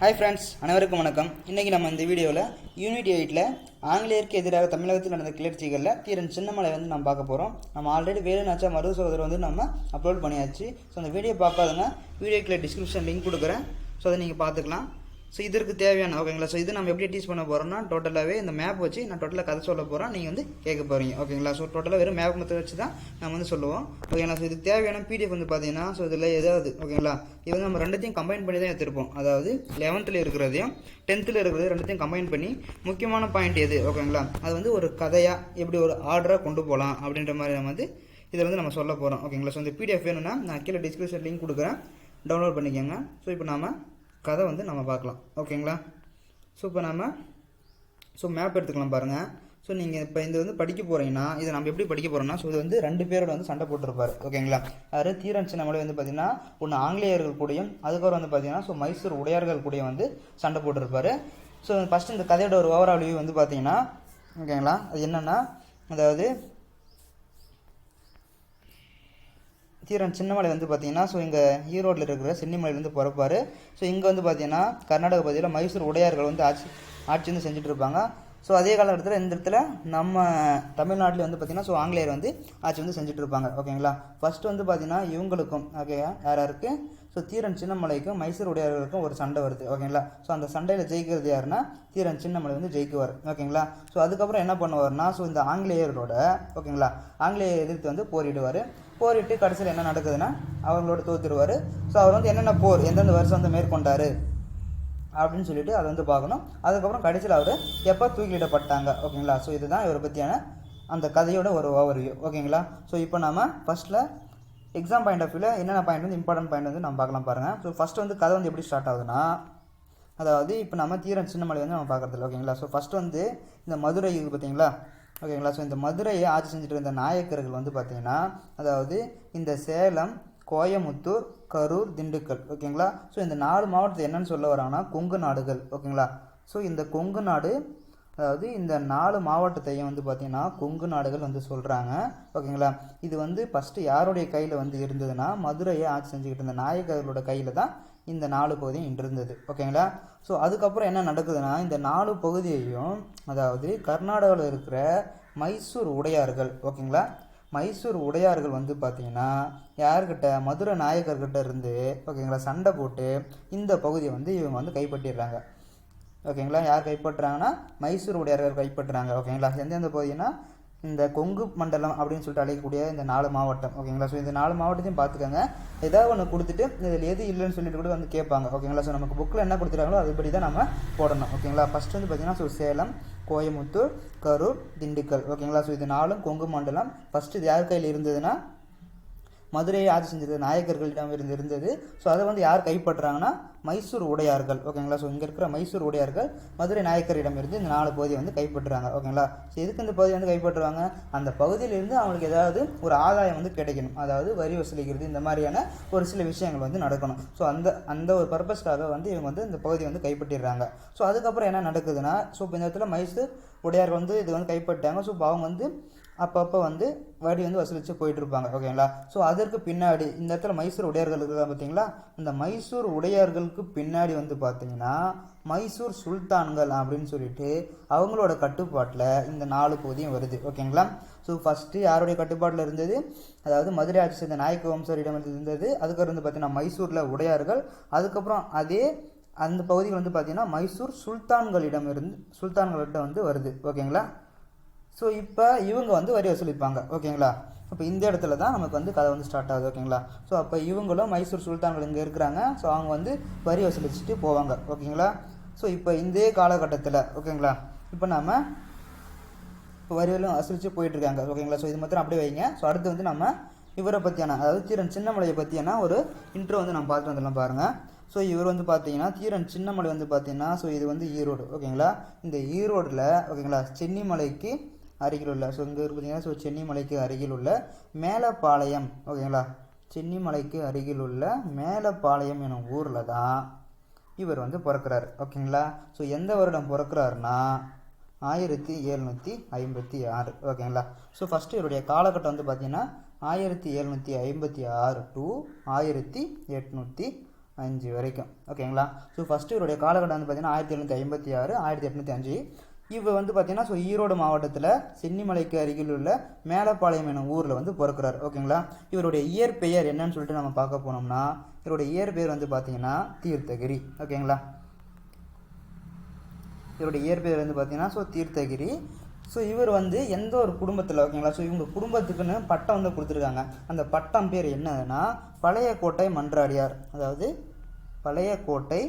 Hi friends அனைவருக்கும் வணக்கம். இன்றைக்கி நம்ம இந்த வீடியோவில் யூனிட் எயிட்டில் ஆங்கிலேயருக்கு எதிராக தமிழகத்தில் நடந்த கிளர்ச்சிகளில் தீரன் சின்னமலை வந்து நம்ம பார்க்க போகிறோம் நம்ம ஆல்ரெடி வேலுநாச்சா மருது சகோதரர் வந்து நம்ம அப்லோட் பண்ணியாச்சு. ஸோ அந்த வீடியோ பார்க்காதங்க வீடியோக்கில் டிஸ்கிரிப்ஷன் லிங்க் கொடுக்குறேன். ஸோ அதை நீங்கள் பார்த்துக்கலாம். ஸோ இதற்கு தேவையான ஓகேங்களா ஸோ இது நம்ம எப்படி டீச் பண்ண போகிறோம்னா டோட்டலாகவே இந்த மேப் வச்சு நான் டோட்டலாக கதை சொல்ல போகிறேன் நீங்கள் வந்து கேட்க போகிறீங்க ஓகேங்களா ஸோ டோட்டலாக வெறும் மேப் மொத்தம் வச்சு தான் நம்ம வந்து சொல்லுவோம் ஓகேங்களா ஸோ இதுக்கு தேவையான பிடிஎஃப் வந்து பார்த்தீங்கன்னா ஸோ இதில் ஏதாவது ஓகேங்களா இது வந்து நம்ம ரெண்டுத்தையும் கம்பைன் பண்ணி தான் எடுத்திருப்போம். அதாவது லெவன்த்தில் இருக்கிறதையும் டென்த்தில் இருக்கிறதையும் ரெண்டுத்தையும் கம்பைன் பண்ணி முக்கியமான பாயிண்ட் எது ஓகேங்களா அது வந்து ஒரு கதையாக எப்படி ஒரு ஆர்டராக கொண்டு போகலாம் அப்படின்ற மாதிரி நம்ம வந்து இதில் வந்து நம்ம சொல்ல போகிறோம் ஓகேங்களா ஸோ இந்த பிடிஎஃப் வேணும்னா நான் கீழே டிஸ்கிரிப்ஷன் லிங்க் கொடுக்குறேன். டவுன்லோட் பண்ணிக்கோங்க. ஸோ இப்போ நாம் கதை வந்து நம்ம பார்க்கலாம். ஓகேங்களா? ஸோ இப்போ நம்ம ஸோ மேப் எடுத்துக்கலாம் பாருங்கள் ஸோ நீங்கள் இப்போ இந்த வந்து படிக்க போகிறீங்கன்னா இதை நம்ம எப்படி படிக்க போகிறோம்னா ஸோ இது வந்து ரெண்டு பேரோட வந்து சண்டை போட்டிருப்பார். ஓகேங்களா? அதாவது தீரன் சின்னமலை வந்து பார்த்தீங்கன்னா ஒன்று ஆங்கிலேயர்கள் கூடயும் அதுக்கப்புறம் வந்து பார்த்தீங்கன்னா ஸோ மைசூர் உடையார்கள் கூடயும் வந்து சண்டை போட்டிருப்பார். ஸோ ஃபஸ்ட்டு இந்த கதையோட ஒரு ஓவரால் வியூ வந்து பார்த்தீங்கன்னா ஓகேங்களா? அது என்னென்னா அதாவது தீரன் சின்னமலை வந்து பார்த்தீங்கன்னா ஸோ இங்கே ஈரோட்டில் இருக்கிற சின்னமலையிலேருந்து பிறப்பார். ஸோ இங்கே வந்து பார்த்தீங்கன்னா கர்நாடக பகுதியில் மைசூர் உடையார்கள் வந்து ஆட்சி ஆட்சி வந்து செஞ்சுட்டு இருப்பாங்க. ஸோ அதே காலகட்டத்தில் இந்த இடத்துல நம்ம தமிழ்நாட்டில் வந்து பார்த்திங்கன்னா ஸோ ஆங்கிலேயர் வந்து ஆட்சி வந்து செஞ்சுட்டு இருப்பாங்க. ஓகேங்களா ஃபஸ்ட்டு வந்து பார்த்தீங்கன்னா இவங்களுக்கும் ஓகே யார் யாருக்கு? ஸோ தீரன் சின்னமலைக்கும் மைசூர் உடையாளர்களுக்கும் ஒரு சண்டை வருது. ஓகேங்களா ஸோ அந்த சண்டையில் ஜெயிக்கிறது யாருன்னா தீரன் சின்னமலை வந்து ஜெயிக்குவார். ஓகேங்களா ஸோ அதுக்கப்புறம் என்ன பண்ணுவார்னா ஸோ இந்த ஆங்கிலேயரோட ஓகேங்களா ஆங்கிலேயர் எதிர்த்து வந்து போரிடுவார். போரிட்டு கடைசியில் என்ன நடக்குதுன்னா அவங்களோட தோத்துடுவார் ஸோ அவர் வந்து என்னென்ன போர் எந்தெந்த வருஷம் வந்து மேற்கொண்டார் அப்படின்னு சொல்லிட்டு அதை வந்து பார்க்கணும். அதுக்கப்புறம் கடைசியில் அவர் எப்போ தூக்கிலிடப்பட்டாங்க? ஓகேங்களா ஸோ இதுதான் இவரை பற்றியான அந்த கதையோட ஒரு ஓவர்வியூ ஓகேங்களா ஸோ இப்போ நம்ம ஃபஸ்ட்டில் எக்ஸாம் பாயிண்ட் ஆஃப் வியூவில் என்னென்ன பாயிண்ட் வந்து இம்பார்ட்டன்ட் பாயிண்ட் வந்து நம்ம பார்க்கலாம் பாருங்கள் ஸோ ஃபஸ்ட்டு வந்து கதை வந்து எப்படி ஸ்டார்ட் ஆகுதுன்னா அதாவது இப்போ நம்ம தீரன் சின்னமலை வந்து நம்ம பார்க்குறதில்ல ஓகேங்களா ஸோ ஃபஸ்ட்டு வந்து இந்த மதுரை இது பார்த்தீங்களா? ஓகேங்களா ஸோ இந்த மதுரையை ஆட்சி செஞ்சுட்டு இருந்த நாயக்கர்கள் வந்து பார்த்தீங்கன்னா அதாவது இந்த சேலம் கோயமுத்தூர் கரூர் திண்டுக்கல் ஓகேங்களா ஸோ இந்த நாலு மாவட்டத்தை என்னென்னு சொல்ல வராங்கன்னா கொங்கு நாடுகள் ஓகேங்களா ஸோ இந்த கொங்கு நாடு அதாவது இந்த நாலு மாவட்டத்தையும் வந்து பார்த்திங்கன்னா கொங்கு நாடுகள் வந்து சொல்கிறாங்க ஓகேங்களா? இது வந்து ஃபஸ்ட்டு யாருடைய கையில் வந்து இருந்ததுன்னா மதுரையை ஆட்சி செஞ்சுக்கிட்டு இருந்த நாயக்கர்களோட கையில் தான் இந்த நாலு பகுதியும் இருந்தது. ஓகேங்களா? ஸோ அதுக்கப்புறம் என்ன நடக்குதுன்னா இந்த நாலு பகுதியையும் அதாவது கர்நாடகாவில் இருக்கிற மைசூர் உடையார்கள் ஓகேங்களா? மைசூர் உடையார்கள் வந்து பார்த்தீங்கன்னா யார்கிட்ட? மதுரை நாயக்கர்கிட்ட இருந்து ஓகேங்களா? சண்டை போட்டு இந்த பகுதியை வந்து இவங்க வந்து கைப்பற்றிடுறாங்க. ஓகேங்களா? யார் கைப்பற்றுறாங்கன்னா மைசூர் உடையார்கள் கைப்பற்றுறாங்க ஓகேங்களா? எந்தெந்த பகுதினா இந்த கொங்கு மண்டலம் அப்படின்னு சொல்லிட்டு அழைக்கக்கூடிய இந்த நாலு மாவட்டம். ஓகேங்களா? ஸோ இந்த நாலு மாவட்டத்தையும் பார்த்துக்கோங்க. ஏதாவது ஒன்று கொடுத்துட்டு இதில் எது இல்லைன்னு சொல்லிட்டு கூட வந்து கேட்பாங்க. ஓகேங்களா? ஸோ நமக்கு புக்கில் என்ன கொடுத்துருக்காங்களோ அதுபடி தான் நம்ம போடணும். ஓகேங்களா? ஃபஸ்ட் வந்து பார்த்தீங்கன்னா ஸோ சேலம் கோயமுத்தூர் கரூர் திண்டுக்கல். ஓகேங்களா? ஸோ இது நாலும் கொங்கு மண்டலம். ஃபஸ்ட்டு இது யார் கையில் இருந்ததுன்னா மதுரையை ஆட்சி செஞ்சது நாயக்கர்களிடம் இருந்து இருந்தது. ஸோ அதை வந்து யார் கைப்பற்றுறாங்கன்னா மைசூர் உடையார்கள். ஓகேங்களா? ஸோ இங்கே இருக்கிற மைசூர் உடையார்கள் மதுரை நாயக்கரிடம் இருந்து இந்த நாலு பகுதியை வந்து கைப்பற்றுறாங்க. ஓகேங்களா? ஸோ எதுக்கு இந்த பகுதியை வந்து கைப்பற்றுவாங்க அந்த பகுதியிலிருந்து அவங்களுக்கு ஏதாவது ஒரு ஆதாயம் வந்து கிடைக்கணும். அதாவது வரி வசூலிக்கிறது இந்த மாதிரியான ஒரு சில விஷயங்கள் வந்து நடக்கணும். ஸோ அந்த அந்த ஒரு பர்பஸ்க்காக வந்து இவங்க வந்து இந்த பகுதியை வந்து கைப்பற்றிடுறாங்க. ஸோ அதுக்கப்புறம் என்ன நடக்குதுன்னா ஸோ இப்போ இந்த இடத்துல மைசூர் உடையார்கள் வந்து இது வந்து கைப்பற்றாங்க ஸோ அவங்க வந்து அப்பப்போ வந்து வரி வந்து வசூலித்து போயிட்டுருப்பாங்க ஓகேங்களா ஸோ அதற்கு பின்னாடி இந்த இடத்துல மைசூர் உடையார்கள் இருக்கிறாங்க பார்த்தீங்களா? இந்த மைசூர் உடையார்களுக்கு பின்னாடி வந்து பார்த்தீங்கன்னா மைசூர் சுல்தான்கள் அப்படின்னு சொல்லிட்டு அவங்களோட கட்டுப்பாட்டில் இந்த நாலு பகுதியும் வருது ஓகேங்களா ஸோ ஃபஸ்ட்டு யாருடைய கட்டுப்பாட்டில் இருந்தது? அதாவது மதுரை ஆட்சி சேர்ந்த நாயக்க வம்சரிடம் இருந்தது. அதுக்கப்புறம் வந்து பார்த்தீங்கன்னா மைசூரில் உடையார்கள். அதுக்கப்புறம் அதே அந்த பகுதிகள் வந்து பார்த்தீங்கன்னா மைசூர் சுல்தான்களிடம் இருந்து சுல்தான்கள்கிட்ட வந்து வருது ஓகேங்களா ஸோ இப்போ இவங்க வந்து வரி வசூலிப்பாங்க ஓகேங்களா? இப்போ இந்த இடத்துல தான் நமக்கு வந்து கதை வந்து ஸ்டார்ட் ஆகுது. ஓகேங்களா? ஸோ அப்போ இவங்களும் மைசூர் சுல்தான்கள் இங்கே இருக்கிறாங்க. ஸோ அவங்க வந்து வரி வசூலிச்சுட்டு போவாங்க. ஓகேங்களா? ஸோ இப்போ இந்த காலகட்டத்தில் ஓகேங்களா? இப்போ நாம் இப்போ வரிகளும் வசூலித்து போயிட்டுருக்காங்க. ஓகேங்களா? ஸோ இது மாத்திரம் அப்படியே வைங்க. ஸோ அடுத்து வந்து நம்ம இவரை பற்றியான அதாவது தீரன் சின்னமலையை பற்றியான ஒரு இன்ட்ரோ வந்து நம்ம பார்த்துட்டு வந்துடலாம் பாருங்கள் ஸோ இவர் வந்து பார்த்தீங்கன்னா தீரன் சின்னமலை வந்து பார்த்தீங்கன்னா ஸோ இது வந்து ஈரோடு. ஓகேங்களா? இந்த ஈரோடில் ஓகேங்களா? சென்னிமலைக்கு அருகில் உள்ள ஸோ இங்கே பார்த்தீங்கன்னா ஸோ சென்னிமலைக்கு அருகில் உள்ள மேலப்பாளையம். ஓகேங்களா? சென்னிமலைக்கு அருகில் உள்ள மேலப்பாளையம் எனும் ஊரில் தான் இவர் வந்து பிறக்கிறார். ஓகேங்களா? ஸோ எந்த வருடம் பிறக்கிறாருன்னா ஆயிரத்தி எழுநூற்றி ஐம்பத்தி ஆறு. ஓகேங்களா? ஸோ ஃபஸ்ட்டு இவருடைய காலகட்டம் வந்து பார்த்தீங்கன்னா ஆயிரத்தி எழுநூற்றி ஐம்பத்தி ஆறு டு ஆயிரத்தி எட்நூற்றி அஞ்சு வரைக்கும். ஓகேங்களா? ஸோ ஃபஸ்ட்டு இவருடைய காலகட்டம் வந்து பார்த்தீங்கன்னா ஆயிரத்தி எழுநூற்றி ஐம்பத்தி ஆறு ஆயிரத்தி எட்நூற்றி அஞ்சு. இவர் வந்து பார்த்தீங்கன்னா ஸோ ஈரோடு மாவட்டத்தில் சென்னிமலைக்கு அருகில் உள்ள மேலப்பாளையம் எனும் ஊரில் வந்து பிறக்கிறார். ஓகேங்களா இவருடைய இயற்பெயர் என்னன்னு சொல்லிட்டு நம்ம பார்க்க போனோம்னா இவருடைய இயற்பெயர் வந்து பார்த்தீங்கன்னா தீர்த்தகிரி. ஓகேங்களா இவருடைய இயற்பெயர் வந்து பார்த்தீங்கன்னா ஸோ தீர்த்தகிரி. ஸோ இவர் வந்து எந்த ஒரு குடும்பத்தில் ஓகேங்களா ஸோ இவங்க குடும்பத்துக்குன்னு பட்டம் வந்து கொடுத்துருக்காங்க. அந்த பட்டம் பேர் என்னதுன்னா பழைய கோட்டை மன்றாடியார். அதாவது பழைய கோட்டை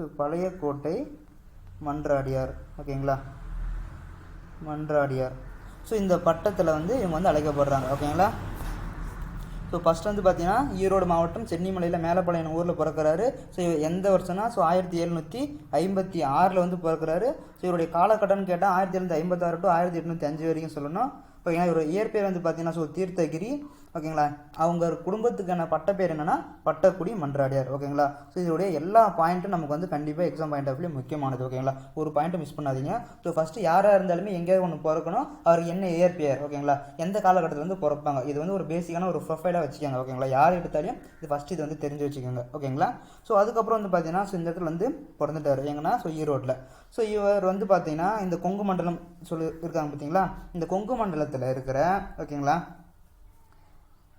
ஸோ பழைய கோட்டை மன்றாடியார். ஓகேங்களா? மன்றாடியார். ஸோ இந்த பட்டத்தில் வந்து இவங்க வந்து அழைக்கப்படுறாங்க. ஓகேங்களா? ஸோ ஃபஸ்ட் வந்து பார்த்தீங்கன்னா ஈரோடு மாவட்டம் சென்னிமலையில் மேலப்பாளையம் ஊரில் பிறக்கிறாரு. ஸோ எந்த வருஷம்னா ஸோ ஆயிரத்தி எழுநூற்றி ஐம்பத்தி ஆறில் வந்து பிறக்கிறாரு. ஸோ இவருடைய காலகட்டம்னு கேட்டால் ஆயிரத்தி எழுநூற்றி ஐம்பத்தாறு டு ஆயிரத்தி எட்நூற்றி அஞ்சு வரைக்கும் சொல்லணும். ஓகேங்களா? இவர் இயற்பெயர் வந்து பார்த்தீங்கன்னா ஸோ தீர்த்தகிரி. ஓகேங்களா? அவங்க குடும்பத்துக்கான பட்டப்பேர் என்னன்னா பட்டக்குடி மன்றாடியார். ஓகேங்களா? ஸோ இதோடைய எல்லா பாயிண்ட்டும் நமக்கு வந்து கண்டிப்பாக எக்ஸாம் பாயிண்ட் ஆஃப் முக்கியமானது. ஓகேங்களா? ஒரு பாயிண்ட்டை மிஸ் பண்ணாதீங்க. ஸோ ஃபஸ்ட்டு யாராக இருந்தாலுமே எங்கேயாவது ஒன்று பிறக்கணும்? அவருக்கு என்ன இயற்பெயர் ஓகேங்களா? எந்த காலகட்டத்தில் வந்து பிறப்பாங்க? இது வந்து ஒரு பேசிக்கான ஒரு ப்ரொஃபைலாக வச்சுக்கோங்க. ஓகேங்களா? யார் எடுத்தாலும் இது ஃபஸ்ட்டு இது வந்து தெரிஞ்சு வச்சுக்கோங்க. ஓகேங்களா? ஸோ அதுக்கப்புறம் வந்து பார்த்தீங்கன்னா ஸோ இந்த இடத்துல வந்து பிறந்துட்டார். எங்கன்னா? ஸோ ஈரோட்டில் ஸோ இவர் வந்து பார்த்தீங்கன்னா இந்த கொங்கு மண்டலம் சொல்லி இருக்காங்க பார்த்தீங்களா இந்த கொங்கு மண்டலத்தில் இருக்கிற ஓகேங்களா?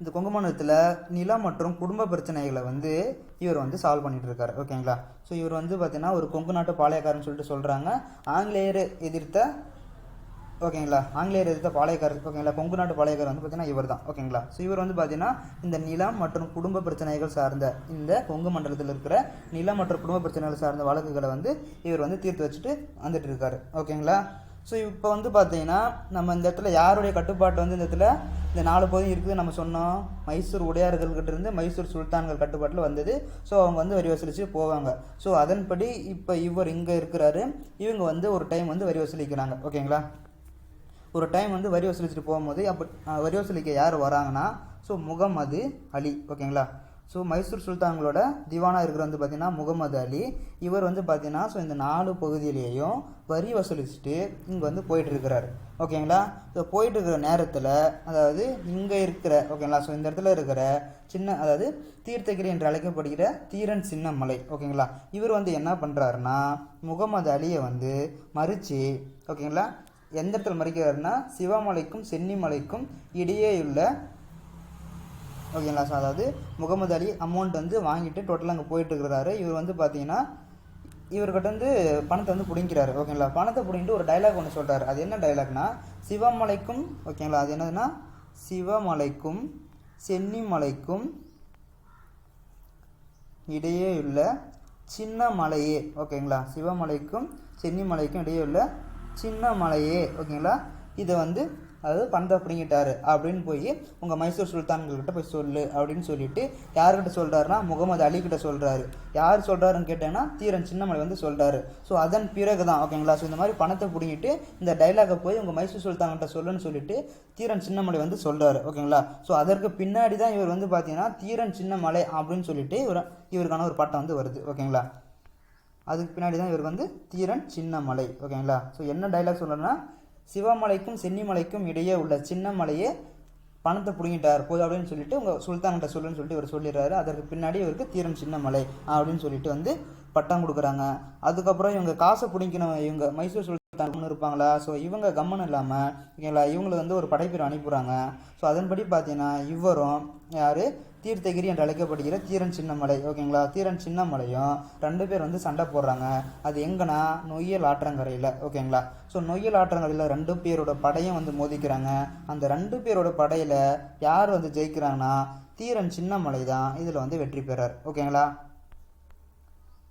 இந்த கொங்கு மண்டலத்தில் நிலம் மற்றும் குடும்ப பிரச்சனைகளை வந்து இவர் வந்து சால்வ் பண்ணிட்டு இருக்காரு ஓகேங்களா? ஸோ இவர் வந்து பார்த்தீங்கன்னா ஒரு கொங்கு நாட்டு பாளையக்காரன்னு சொல்லிட்டு சொல்கிறாங்க ஆங்கிலேயர் எதிர்த்த ஓகேங்களா? ஆங்கிலேயர் எதிர்த்த பாளையக்காரர் ஓகேங்களா? கொங்கு நாட்டு பாளையக்காரர் வந்து பார்த்தீங்கன்னா இவர் தான் ஓகேங்களா? ஸோ இவர் வந்து பார்த்தீங்கன்னா இந்த நிலம் மற்றும் குடும்ப பிரச்சனைகள் சார்ந்த இந்த கொங்கு மண்டலத்தில் இருக்கிற நிலம் மற்றும் குடும்ப பிரச்சனைகள் சார்ந்த வழக்குகளை வந்து இவர் வந்து தீர்த்து வச்சுட்டு வந்துட்டு இருக்காரு ஓகேங்களா? ஸோ இப்போ வந்து பார்த்தீங்கன்னா நம்ம இந்த இடத்துல யாருடைய கட்டுப்பாட்டு வந்து இந்த இடத்துல இந்த நாலு பகுதியும் இருக்குது நம்ம சொன்னோம். மைசூர் உடையார்கள்கிட்ட இருந்து மைசூர் சுல்தான்கள் கட்டுப்பாட்டில் வந்தது. ஸோ அவங்க வந்து வரி வசூலித்து போவாங்க. ஸோ அதன்படி இப்போ இவர் இங்கே இருக்கிறாரு. இவங்க வந்து ஒரு டைம் வந்து வரி வசூலிக்கிறாங்க. ஓகேங்களா? ஒரு டைம் வந்து வரி வசூலிச்சுட்டு போகும்போது அப்போ வரி வசூலிக்க யார் வராங்கன்னா ஸோ முகமது அலி. ஓகேங்களா? ஸோ மைசூர் சுல்தான்களோட திவானா இருக்கிற வந்து பார்த்தீங்கன்னா முகமது அலி. இவர் வந்து பார்த்தீங்கன்னா ஸோ இந்த நாலு பகுதியிலேயும் வரி வசூலிச்சுட்டு இங்கே வந்து போயிட்டுருக்கிறார். ஓகேங்களா? ஸோ போயிட்டு இருக்கிற நேரத்தில் அதாவது இங்கே இருக்கிற ஓகேங்களா? ஸோ இந்த இடத்துல இருக்கிற சின்ன அதாவது தீர்த்தகிரி என்று அழைக்கப்படுகிற தீரன் சின்ன மலை ஓகேங்களா? இவர் வந்து என்ன பண்ணுறாருன்னா முகமது அலியை வந்து மறித்து ஓகேங்களா? எந்த இடத்துல மறிக்கிறாருன்னா சிவமலைக்கும் சென்னிமலைக்கும் இடையேயுள்ள ஓகேங்களா? ஸோ அதாவது முகமது அலி அமௌண்ட் வந்து வாங்கிட்டு டோட்டலாக அங்கே போயிட்டுருக்கிறாரு. இவர் வந்து பார்த்தீங்கன்னா இவர்கிட்ட வந்து பணத்தை வந்து பிடிங்கிறாரு ஓகேங்களா? பணத்தை பிடிங்கிட்டு ஒரு டைலாக் ஒன்று சொல்கிறாரு அது என்ன டைலாக்னா சிவமலைக்கும் ஓகேங்களா? அது என்னதுன்னா சிவமலைக்கும் சென்னிமலைக்கும் இடையே உள்ள சின்ன மலையே ஓகேங்களா? சிவமலைக்கும் சென்னிமலைக்கும் இடையே உள்ள சின்ன மலையே ஓகேங்களா? இதை வந்து அதாவது பணத்தை பிடிங்கிட்டாரு அப்படின்னு போய் உங்கள் மைசூர் சுல்தான்கள்கிட்ட போய் சொல்லு அப்படின்னு சொல்லிட்டு யார்கிட்ட சொல்கிறாருன்னா முகமது அலி கிட்ட சொல்கிறாரு யார் சொல்கிறாருன்னு கேட்டேன்னா தீரன் சின்னமலை வந்து சொல்கிறாரு ஸோ அதன் பிறகு தான் ஓகேங்களா? ஸோ இந்த மாதிரி பணத்தை பிடிங்கிட்டு இந்த டைலாகை போய் உங்கள் மைசூர் சுல்தான்கிட்ட சொல்லுன்னு சொல்லிட்டு தீரன் சின்னமலை வந்து சொல்கிறாரு ஓகேங்களா? ஸோ அதற்கு பின்னாடி தான் இவர் வந்து பார்த்தீங்கன்னா தீரன் சின்னமலை அப்படின்னு சொல்லிட்டு இவர் இவருக்கான ஒரு பட்டம் வந்து வருது ஓகேங்களா? அதுக்கு பின்னாடி தான் இவர் வந்து தீரன் சின்னமலை ஓகேங்களா? ஸோ என்ன டைலாக் சொல்கிறேன்னா சிவமலைக்கும் சென்னிமலைக்கும் இடையே உள்ள சின்ன மலையே பணத்தை பிடுங்கிட்டார். போது அப்படின்னு சொல்லிட்டு உங்கள் சுல்தான்கிட்ட சொல்லுன்னு சொல்லிட்டு இவர் சொல்லிடுறாரு. அதற்கு பின்னாடி இவருக்கு தீரன் சின்னமலை அப்படின்னு சொல்லிட்டு வந்து பட்டம் கொடுக்குறாங்க. அதுக்கப்புறம் இவங்க காசை பிடிக்கணும். இவங்க மைசூர் சுல்தான் இருப்பாங்களா? ஸோ இவங்க கம்மன் இல்லாமல் ஓகேங்களா? இவங்களுக்கு வந்து ஒரு படைப்பிரிவு அனுப்புகிறாங்க ஸோ அதன்படி பார்த்தீங்கன்னா இவரும் யார்? தீர்த்தகிரி என்று அழைக்கப்படுகிற தீரன் சின்னமலை ஓகேங்களா? தீரன் சின்னமலையும் ரெண்டு பேர் வந்து சண்டை போடுறாங்க. அது எங்கன்னா? நொய்யல் ஆற்றங்கரையில் ஓகேங்களா? ஸோ நொய்யல் ஆற்றங்கரையில் ரெண்டு பேரோட படையும் வந்து மோதிக்கிறாங்க. அந்த ரெண்டு பேரோட படையில் யார் வந்து ஜெயிக்கிறாங்கன்னா தீரன் சின்னமலை தான் இதில் வந்து வெற்றி பெறார் ஓகேங்களா?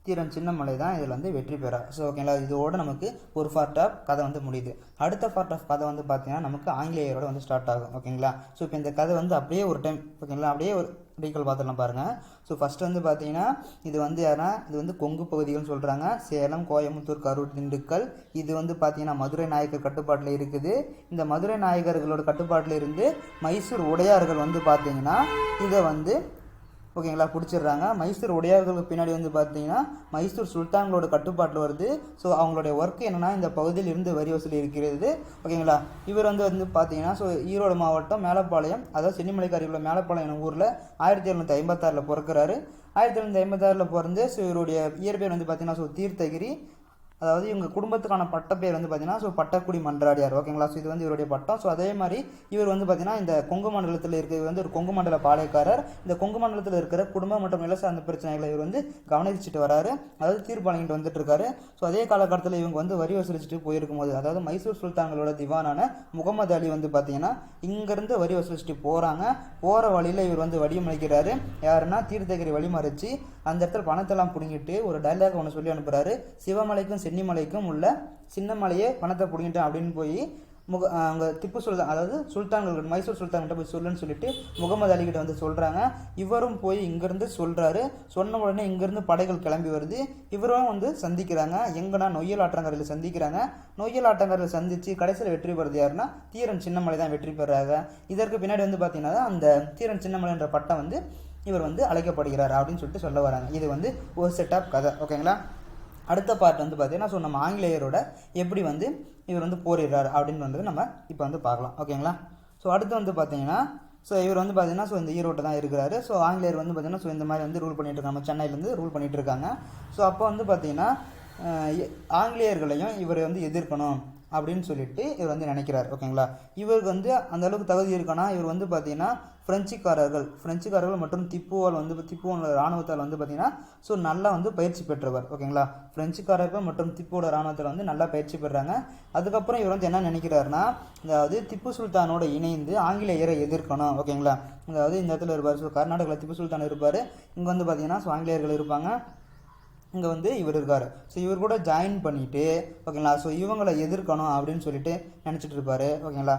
தீரன் சின்னமலை தான் இதில் வந்து வெற்றி பெறார் ஸோ ஓகேங்களா இதோட நமக்கு ஒரு பார்ட் ஆஃப் கதை வந்து முடியுது. அடுத்த பார்ட் ஆஃப் கதை வந்து பார்த்தீங்கன்னா நமக்கு ஆங்கிலேயரோட வந்து ஸ்டார்ட் ஆகும். ஓகேங்களா ஸோ இப்போ இந்த கதை வந்து அப்படியே ஒரு டைம் ஓகேங்களா அப்படியே ஒரு டீக்கல் பார்த்துடலாம் பாருங்கள் ஸோ ஃபஸ்ட்டு வந்து பார்த்தீங்கன்னா இது வந்து யாருன்னா இது வந்து கொங்கு பகுதிகள்னு சொல்கிறாங்க சேலம் கோயம்புத்தூர் கரூர் திண்டுக்கல். இது வந்து பார்த்தீங்கன்னா மதுரை நாயக்கர் கட்டுப்பாட்டில் இருக்குது. இந்த மதுரை நாயகர்களோட கட்டுப்பாட்டில் இருந்து மைசூர் உடையார்கள் வந்து பார்த்தீங்கன்னா இதை வந்து ஓகேங்களா? பிடிச்சிடுறாங்க. மைசூர் உடையார்களுக்கு பின்னாடி வந்து பார்த்தீங்கன்னா மைசூர் சுல்தான்களோட கட்டுப்பாட்டில் வருது. ஸோ அவங்களுடைய ஒர்க் என்னென்னா இந்த பகுதியில் இருந்து வரி வசூல் இருக்கிறது. ஓகேங்களா? இவர் வந்து வந்து பார்த்தீங்கன்னா ஸோ ஈரோடு மாவட்டம் மேலப்பாளையம் அதாவது சென்னிமலைக்கு அருகில் உள்ள மேலப்பாளையம் எனும் ஊரில் ஆயிரத்தி எழுநூற்றி ஐம்பத்தாறில் பிறக்கிறாரு. ஆயிரத்தி எழுநூற்றி ஐம்பத்தாறில் பிறந்து ஸோ இவருடைய இயற்பெயர் வந்து பார்த்தீங்கன்னா ஸோ தீர்த்தகிரி. அதாவது இவங்க குடும்பத்துக்கான பட்டப்பேர் வந்து பார்த்தீங்கன்னா ஸோ பட்டக்குடி மன்றாடியார். ஓகேங்களா ஸோ இது வந்து இவருடைய பட்டம். ஸோ அதே மாதிரி இவர் வந்து பார்த்தீங்கன்னா இந்த கொங்கு மண்டலத்தில் இருக்க இவர் வந்து ஒரு கொங்கு மண்டல பாளையக்காரர். இந்த கொங்கு மண்டலத்தில் இருக்கிற குடும்பம் மற்றும் நில சார்ந்த பிரச்சனைகளை இவர் வந்து கவனிச்சுட்டு வராரு. அதாவது தீர்ப்பு வழங்கிட்டு வந்துட்டு இருக்காரு ஸோ அதே காலகட்டத்தில் இவங்க வந்து வரி வசூலிச்சுட்டு போயிருக்கும் போது அதாவது மைசூர் சுல்தான்களோட திவானான முகமது அலி வந்து பார்த்தீங்கன்னா இங்கேருந்து வரி வசூலிச்சுட்டு போகிறாங்க போகிற வழியில் இவர் வந்து வடிவமைக்கிறாரு. யாருன்னா தீர்த்தகிரி வழிமறிச்சு அந்த இடத்துல பணத்தெல்லாம் பிடுங்கிட்டு ஒரு டைலாக் ஒன்று சொல்லி அனுப்புகிறாரு சிவமலைக்கும் சென்னிமலைக்கும் உள்ள சின்னமலையே பணத்தை பிடுங்கிட்டேன் அப்படின்னு போய் முக அவங்க திப்பு சுல்தான் அதாவது சுல்தான்கள் மைசூர் சுல்தான்கிட்ட போய் சொல்லுன்னு சொல்லிட்டு முகமது அலிகிட்ட வந்து சொல்கிறாங்க இவரும் போய் இங்கேருந்து சொல்கிறாரு சொன்ன உடனே இங்கேருந்து படைகள் கிளம்பி வருது. இவரும் வந்து சந்திக்கிறாங்க. எங்கன்னா நொய்யல் ஆற்றங்கரையில் சந்திக்கிறாங்க. நொய்யல் ஆற்றங்கரையில் சந்தித்து கடைசியில் வெற்றி பெறுறது யாருன்னா தீரன் சின்னமலை தான் வெற்றி பெறாங்க இதற்கு பின்னாடி வந்து பார்த்தீங்கன்னா அந்த தீரன் சின்னமலைன்ற பட்டம் வந்து இவர் வந்து அழைக்கப்படுகிறார் அப்படின்னு சொல்லிட்டு சொல்ல வராங்க. இது வந்து ஒரு செட் ஆஃப் கதை. ஓகேங்களா அடுத்த பார்ட் வந்து பார்த்தீங்கன்னா ஸோ நம்ம ஆங்கிலேயரோட எப்படி வந்து இவர் வந்து போரிடுறார் அப்படின்னு வந்து நம்ம இப்போ வந்து பார்க்கலாம். ஓகேங்களா ஸோ அடுத்து வந்து பார்த்தீங்கன்னா ஸோ இவர் வந்து பார்த்தீங்கன்னா ஸோ இந்த ஈரோட்டை தான் இருக்கிறாரு. ஸோ ஆங்கிலேயர் வந்து பார்த்தீங்கன்னா ஸோ இந்த மாதிரி வந்து ரூல் பண்ணிட்டு இருக்காங்க. சென்னையிலேருந்து ரூல் பண்ணிட்டு இருக்காங்க. ஸோ அப்போ வந்து பார்த்தீங்கன்னா ஆங்கிலேயர்களையும் இவர் வந்து எதிர்க்கணும். அப்படின்னு சொல்லிட்டு இவர் வந்து நினைக்கிறார் ஓகேங்களா? இவருக்கு வந்து அந்த அளவுக்கு தகுதி இருக்குன்னா இவர் வந்து பார்த்தீங்கன்னா பிரெஞ்சுக்காரர்கள் பிரெஞ்சுக்காரர்கள் மற்றும் திப்புவால் வந்து திப்புவோட இராணுவத்தால் வந்து பார்த்தீங்கன்னா ஸோ நல்லா வந்து பயிற்சி பெற்றவர் ஓகேங்களா? பிரெஞ்சுக்காரர்கள் மற்றும் திப்புவோட இராணுவத்தில் வந்து நல்லா பயிற்சி பெறாங்க. அதுக்கப்புறம் இவர் வந்து என்ன நினைக்கிறாருன்னா அதாவது திப்பு சுல்தானோட இணைந்து ஆங்கிலேயரை எதிர்க்கணும் ஓகேங்களா? அதாவது இந்த இடத்துல இருப்பார் ஸோ கர்நாடகாவில் திப்பு சுல்தான் இருப்பார். இங்கே வந்து பார்த்தீங்கன்னா ஸோ ஆங்கிலேயர்கள் இருப்பாங்க. இங்கே வந்து இவர் இருக்கார். ஸோ இவர் கூட ஜாயின் பண்ணிவிட்டு ஓகேங்களா ஸோ இவங்களை எதிர்க்கணும் அப்படின்னு சொல்லிட்டு நினச்சிட்டு இருப்பார் ஓகேங்களா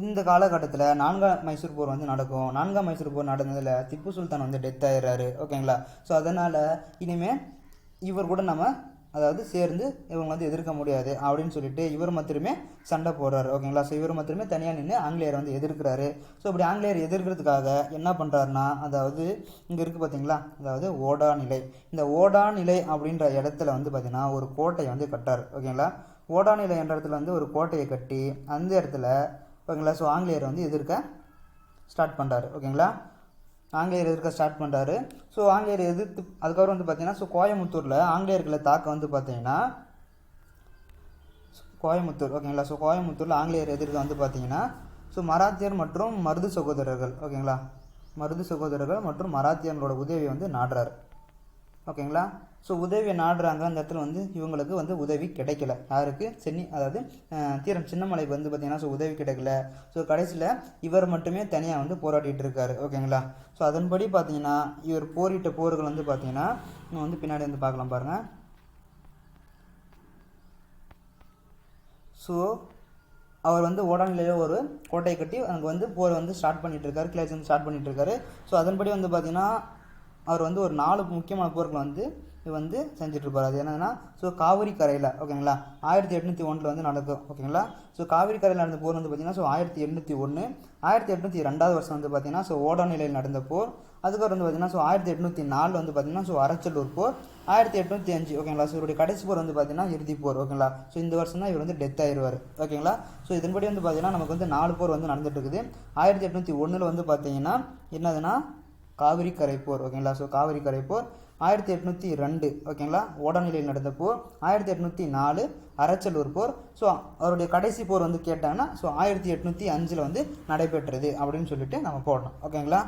இந்த காலகட்டத்தில் நான்காம் மைசூர் போர் வந்து நடக்கும். நான்காம் மைசூர் போர் நடந்ததில் திப்பு சுல்தான் வந்து டெத் ஆயிடுறாரு ஓகேங்களா ஸோ அதனால் இனிமேல் இவர் கூட நம்ம அதாவது சேர்ந்து இவங்க வந்து எதிர்க்க முடியாது அப்படின்னு சொல்லிட்டு இவர் மாத்திரமே சண்டை போடுறாரு ஓகேங்களா ஸோ இவர் மாத்திரமே தனியாக நின்று ஆங்கிலேயரை வந்து எதிர்க்கிறாரு. ஸோ இப்படி ஆங்கிலேயர் எதிர்க்கிறதுக்காக என்ன பண்ணுறாருன்னா அதாவது இங்கே இருக்குது பார்த்தீங்களா அதாவது ஓடா நிலை. இந்த ஓடா நிலை அப்படின்ற இடத்துல வந்து பார்த்திங்கன்னா ஒரு கோட்டையை வந்து கட்டார் ஓகேங்களா ஓடா நிலை என்ற இடத்துல வந்து ஒரு கோட்டையை கட்டி அந்த இடத்துல ஓகேங்களா ஸோ ஆங்கிலேயரை வந்து எதிர்க்க ஸ்டார்ட் பண்ணுறாரு ஓகேங்களா ஆங்கிலேயர் எதிர்க்க ஸ்டார்ட் பண்ணுறாரு ஸோ ஆங்கிலேயர் எதிர்த்து அதுக்கப்புறம் வந்து பார்த்தீங்கன்னா ஸோ கோயமுத்தூரில் ஆங்கிலேயர்களை தாக்க வந்து பார்த்தீங்கன்னா கோயமுத்தூர் ஓகேங்களா ஸோ கோயமுத்தூரில் ஆங்கிலேயர் எதிர்க்க வந்து பார்த்தீங்கன்னா ஸோ மராத்தியர் மற்றும் மருது சகோதரர்கள் ஓகேங்களா மருது சகோதரர்கள் மற்றும் மராத்தியர்களோட உதவியை வந்து நாடுறார். ஓகேங்களா ஸோ உதவியை நாடுறாங்க. அந்த இடத்துல வந்து இவங்களுக்கு வந்து உதவி கிடைக்கல. யாருக்கு? சென்னி அதாவது தீரன் சின்னமலைக்கு வந்து பார்த்தீங்கன்னா ஸோ உதவி கிடைக்கல. ஸோ கடைசியில் இவர் மட்டுமே தனியாக வந்து போராடிட்டு இருக்காரு. ஓகேங்களா ஸோ அதன்படி பார்த்தீங்கன்னா இவர் போரிட்ட போர்கள் வந்து பார்த்தீங்கன்னா நம்ம வந்து பின்னாடி வந்து பார்க்கலாம் பாருங்கள் ஸோ அவர் வந்து ஓடானிலேயே ஒரு கோட்டையை கட்டி அங்கே வந்து போர் வந்து ஸ்டார்ட் பண்ணிட்டு இருக்காரு. கிளேஸ் வந்து ஸ்டார்ட் பண்ணிட்டு இருக்காரு. ஸோ அதன்படி வந்து பார்த்தீங்கன்னா அவர் வந்து ஒரு நாலு முக்கியமான போர்களை வந்து இது வந்து செஞ்சுட்டு இருப்பார் அது என்னதுன்னா ஸோ காவிரி கரையில் ஓகேங்களா? ஆயிரத்தி எட்நூற்றி ஒன்றில் வந்து நடக்கும் ஓகேங்களா? ஸோ காவிரி கரையில் நடந்த போர் வந்து பார்த்தீங்கன்னா ஸோ ஆயிரத்தி எண்ணூற்றி ஒன்று ஆயிரத்தி எட்நூற்றி ரெண்டாவது வருஷம் வந்து பார்த்தீங்கன்னா ஸோ ஓடாநிலையில் நடந்த போர். அதுக்கப்புறம் வந்து பார்த்தீங்கன்னா ஸோ ஆயிரத்தி எட்நூற்றி நாலு வந்து பார்த்தீங்கன்னா ஸோ அரச்சலூர் போர். ஆயிரத்தி எட்நூற்றி அஞ்சு ஓகேங்களா? ஸோ இவருடைய கடைசி போர் வந்து பார்த்தீங்கன்னா இறுதி போர் ஓகேங்களா? ஸோ இந்த வருஷம் தான் இவர் வந்து டெத் ஆயிடுவார் ஓகேங்களா? ஸோ இதன்படி வந்து பார்த்தீங்கன்னா நமக்கு வந்து நாலு போர் வந்து நடந்துட்டு இருக்குது. ஆயிரத்தி எட்நூற்றி ஒன்றில் வந்து பார்த்தீங்கன்னா என்னதுன்னா காவிரி கரைப்போர் போர் ஓகேங்களா ஸோ காவிரி கரைப்போர் ஆயிரத்தி எட்நூற்றி ரெண்டு ஓகேங்களா ஓடநிலையில் நடந்த போர் ஆயிரத்தி எட்நூற்றி நாலு அரச்சலூர் போர். ஸோ அவருடைய கடைசி போர் வந்து கேட்டாங்கன்னா ஸோ ஆயிரத்தி எட்நூற்றி அஞ்சில் வந்து நடைபெற்றது அப்படின்னு சொல்லிட்டு நம்ம போடணும் ஓகேங்களா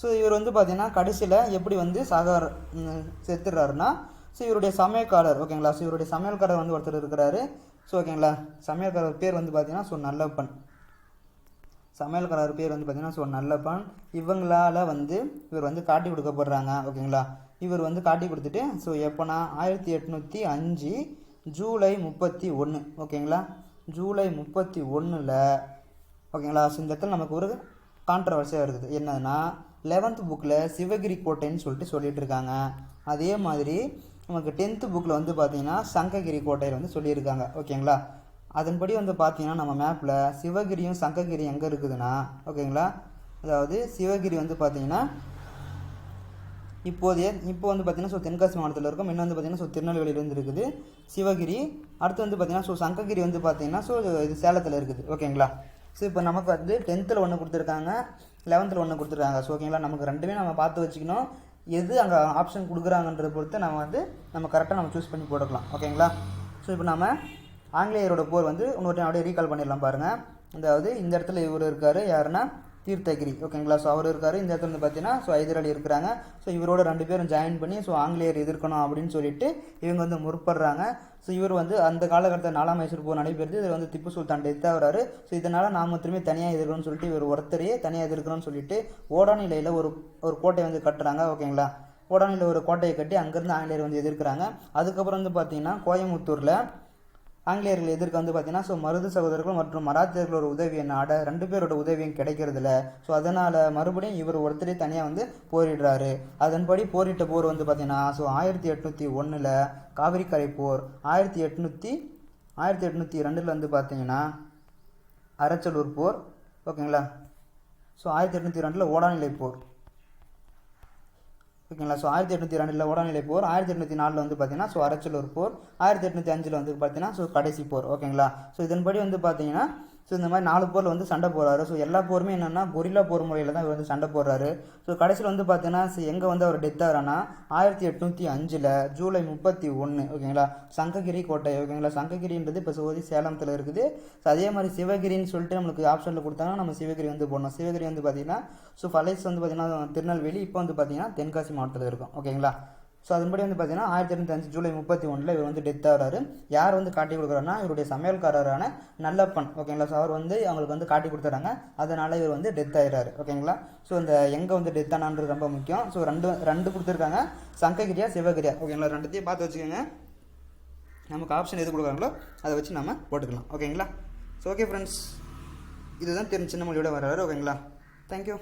ஸோ இவர் வந்து பார்த்தீங்கன்னா கடைசியில் எப்படி வந்து சாகார் செத்துடுறாருன்னா ஸோ இவருடைய சமையல்காரர் ஓகேங்களா ஸோ இவருடைய சமையல்காரர் வந்து ஒருத்தர் இருக்கிறாரு. ஸோ ஓகேங்களா சமையல்காரர் பேர் வந்து பார்த்திங்கன்னா ஸோ நல்லப்பன். சமையல்காரர் பேர் வந்து பார்த்தீங்கன்னா ஸோ நல்லப்பான். இவங்களால வந்து இவர் வந்து காட்டி கொடுக்கப்படுறாங்க ஓகேங்களா? இவர் வந்து காட்டி கொடுத்துட்டு ஸோ எப்போனா ஆயிரத்தி எட்நூற்றி அஞ்சு ஜூலை முப்பத்தி ஒன்று ஓகேங்களா? ஜூலை முப்பத்தி ஒன்றில் ஓகேங்களா? ஸோ இந்த இடத்துல நமக்கு ஒரு கான்ட்ரவர்சியாக இருக்குது. என்னதுன்னா லெவன்த் புக்கில் சிவகிரி கோட்டைன்னு சொல்லிட்டு சொல்லிட்டு இருக்காங்க. அதே மாதிரி நமக்கு டென்த்து புக்கில் வந்து பார்த்தீங்கன்னா சங்ககிரி கோட்டையில் வந்து சொல்லியிருக்காங்க ஓகேங்களா? அதன்படி வந்து பார்த்தீங்கன்னா நம்ம மேப்பில் சிவகிரியும் சங்ககிரி எங்கே இருக்குதுன்னா ஓகேங்களா அதாவது சிவகிரி வந்து பார்த்தீங்கன்னா இப்போதைய இப்போ வந்து பார்த்தீங்கன்னா ஸோ தென்காசி மாவட்டத்தில் இருக்கும். இன்னும் வந்து பார்த்தீங்கன்னா ஸோ திருநெல்வேலியிலேருந்து இருக்குது சிவகிரி. அடுத்து வந்து பார்த்தீங்கன்னா ஸோ சங்ககிரி வந்து பார்த்தீங்கன்னா ஸோ இது சேலத்தில் இருக்குது. ஓகேங்களா ஸோ இப்போ நமக்கு வந்து டென்த்தில் ஒன்று கொடுத்துருக்காங்க லெவன்த்தில் ஒன்று கொடுத்துருக்காங்க. ஸோ ஓகேங்களா நமக்கு ரெண்டுமே நம்ம பார்த்து வச்சுக்கணும். எது அங்கே ஆப்ஷன் கொடுக்குறாங்கன்றத பொறுத்து நம்ம வந்து நம்ம கரெக்டாக நம்ம சூஸ் பண்ணி போட்டுக்கலாம். ஓகேங்களா ஸோ இப்போ நம்ம ஆங்கிலேயரோட போர் வந்து இன்னொரு டைம் அப்படியே ரீகால் பண்ணிடலாம் பாருங்கள் அதாவது இந்த இடத்துல இவர் இருக்கார் யாருன்னா தீர்த்தகிரி. ஓகேங்களா ஸோ அவர் இருக்கார் இந்த இடத்துல வந்து பார்த்தீங்கன்னா ஸோ ஹைதர் இருக்கிறாங்க. ஸோ இவரோட ரெண்டு பேரும் ஜாயின் பண்ணி ஸோ ஆங்கிலேயர் எதிர்க்கணும் அப்படின்னு சொல்லிட்டு இவங்க வந்து முற்படுறாங்க. ஸோ இவர் வந்து அந்த காலகட்டத்தில் நாலாம் மைசூர் போர் நடைபெறுது. இதில் வந்து திப்பு சுல்தான் டெத் ஆகுறாரு ஸோ இதனால் நாம் திரும்பி தனியாக எதிர்க்கணும்னு சொல்லிட்டு இவர் ஒருத்தரையே தனியாக எதிர்க்கணும்னு சொல்லிட்டு ஓடாநிலையில் ஒரு ஒரு கோட்டை வந்து கட்டுறாங்க. ஓகேங்களா ஓடானியில் ஒரு கோட்டையை கட்டி அங்கேருந்து ஆங்கிலேயர் வந்து எதிர்க்கிறாங்க. அதுக்கப்புறம் வந்து பார்த்தீங்கன்னா கோயம்புத்தூரில் ஆங்கிலேயர்கள் எதிர்க்க வந்து பார்த்தீங்கன்னா ஸோ மருது சகோதரர்கள் மற்றும் மராத்தியர்களோட உதவியை நாட ரெண்டு பேரோட உதவியும் கிடைக்கிறதில்ல. ஸோ அதனால் மறுபடியும் இவர் ஒருத்தரே தனியாக வந்து போரிடுறாரு. அதன்படி போரிட்ட போர் வந்து பார்த்தீங்கன்னா ஸோ ஆயிரத்தி எட்நூற்றி ஒன்றில் காவிரிக்கரை போர். ஆயிரத்தி எட்நூற்றி ஆயிரத்தி எட்நூற்றி ரெண்டில் வந்து பார்த்தீங்கன்னா அரச்சலூர் போர். ஓகேங்களா? ஸோ ஆயிரத்தி எட்நூற்றி ரெண்டில் ஓடாநிலை போர். ஓகேங்களா? ஸோ ஆயிரத்தி எட்நூற்றி ரெண்டில் உடல்நிலை போர் ஆயிரத்தி எட்நூற்றி நாலில் வந்து பார்த்தீங்கன்னா ஸோ அரச்சலூர் போர் ஆயிரத்தி எட்நூற்றி அஞ்சில் வந்து பார்த்தீங்கன்னா ஸோ கடைசி போர் ஓகேங்களா? ஸோ இதன்படி வந்து பார்த்தீங்கன்னா ஸோ இந்த மாதிரி நாலு போரில் வந்து சண்டை போடுறாரு. ஸோ எல்லா போருமே என்னென்னா கொரில்லா போர் முறையில் தான் இவர் வந்து சண்டை போடுறாரு. ஸோ கடைசியில் வந்து பார்த்தீங்கன்னா எங்கே வந்து அவர் டெத் ஆகிறான்னா ஆயிரத்தி எட்நூற்றி அஞ்சில் ஜூலை முப்பத்தி ஒன்று ஓகேங்களா? சங்ககிரி கோட்டை ஓகேங்களா? சங்ககிரின்றது இப்போ சோதி சேலத்தில் இருக்குது. ஸோ அதே மாதிரி சிவகிரின்னு சொல்லிட்டு நம்மளுக்கு ஆப்ஷனில் கொடுத்தாங்கன்னா நம்ம சிவகிரி வந்து போடணும். சிவகிரி வந்து பார்த்தீங்கன்னா ஸோ ஃபலைஸ் வந்து பார்த்தீங்கன்னா திருநெல்வேலி இப்போ வந்து பார்த்தீங்கன்னா தென்காசி மாவட்டத்தில் இருக்கும். ஓகேங்களா? ஸோ அதன்படி வந்து பார்த்தீங்கன்னா ஆயிரத்தி எட்நூத்தி அஞ்சு ஜூலை முப்பத்தி ஒன்றில் இவர் வந்து டெத் ஆகிறாரு. யார் வந்து காட்டி கொடுக்குறாருன்னா இவருடைய சமையல்காரரான நல்லப்பன். ஓகேங்களா ஸோ அவர் வந்து அவங்களுக்கு வந்து காட்டி கொடுத்துறாங்க. அதனால் இவர் வந்து டெத் ஆகிறாரு ஓகேங்களா ஸோ இந்த எங்கே வந்து டெத் ஆனான்றது ரொம்ப முக்கியம். ஸோ ரெண்டு ரெண்டு கொடுத்துருக்காங்க. சங்ககிரியா சிவகிரியா. ஓகேங்களா ரெண்டுத்தையும் பார்த்து வச்சுக்கோங்க. நமக்கு ஆப்ஷன் எது கொடுக்குறாங்களோ அதை வச்சு நம்ம போட்டுக்கலாம். ஓகேங்களா ஸோ ஓகே ஃப்ரெண்ட்ஸ் இதுதான் திரு சின்னமொழியோட வர்றாரு ஓகேங்களா தேங்க்யூ